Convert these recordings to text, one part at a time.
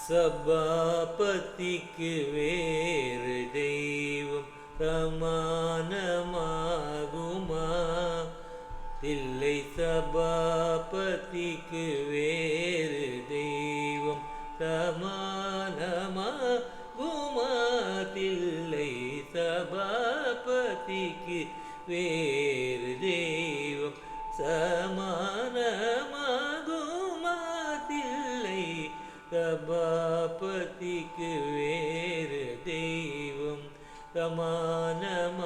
சபாபதிக்கு வேறு தெய்வம் சமானமாகுமா தில்லை சபாபதிக்கு வேறு தெய்வம் சமானமாகுமா தில்லை சபாபதிக்கு வேறு தெய்வம் சமானமா சமானமாகுமா?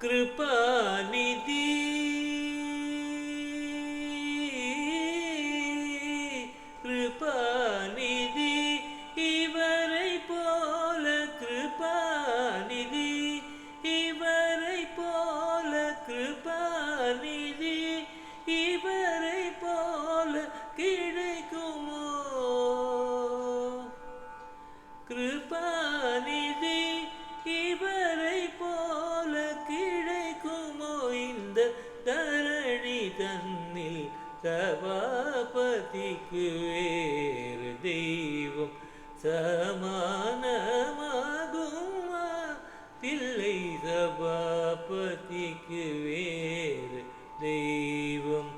கிருபாநிதி. கிருபாநிதி இவரை போல கிருபாநிதி இவரை போல கிருபாநிதி. தரணி தன்னில் சபாபதிக்கு வேறு தெய்வம் சமானமாகுமா? தில்லை சபாபதிக்கு வேறு தெய்வம்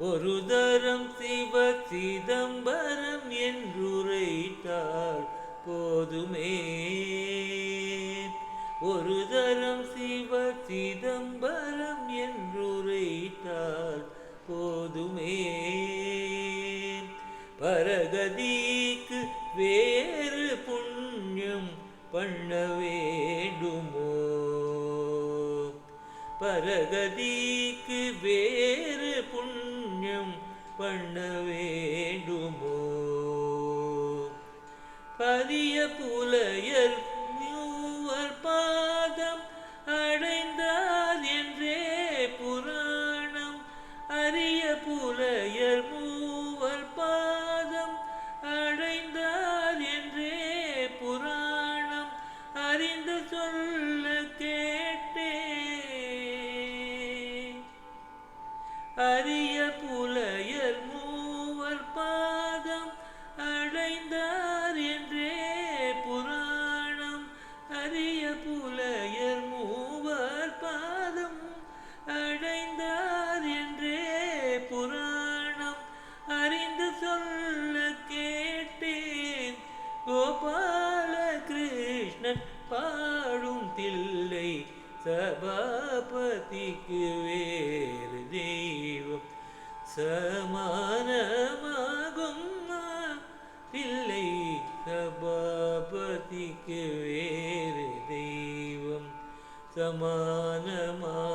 ஒரு தரம் சிவ சிதம்பரம் என்றுரைத்தால் போதுமே. ஒரு தரம் சிவ சிதம்பரம் என்றுரைத்தால் போதுமே. பரகதிக்கு வேறு புண்ணியம் பண்ண வேண்டுமோ? பரகதிக்கு வேறு புண்ணியம் புண்ணியம் பண்ண வேண்டுமோ பதிய புலையர் பாடும் தில்லை சபாபதிக்கு வேறு தெய்வம். சமானமாகும் தில்லை சபாபதிக்கு வேறு தெய்வம். சமானமாக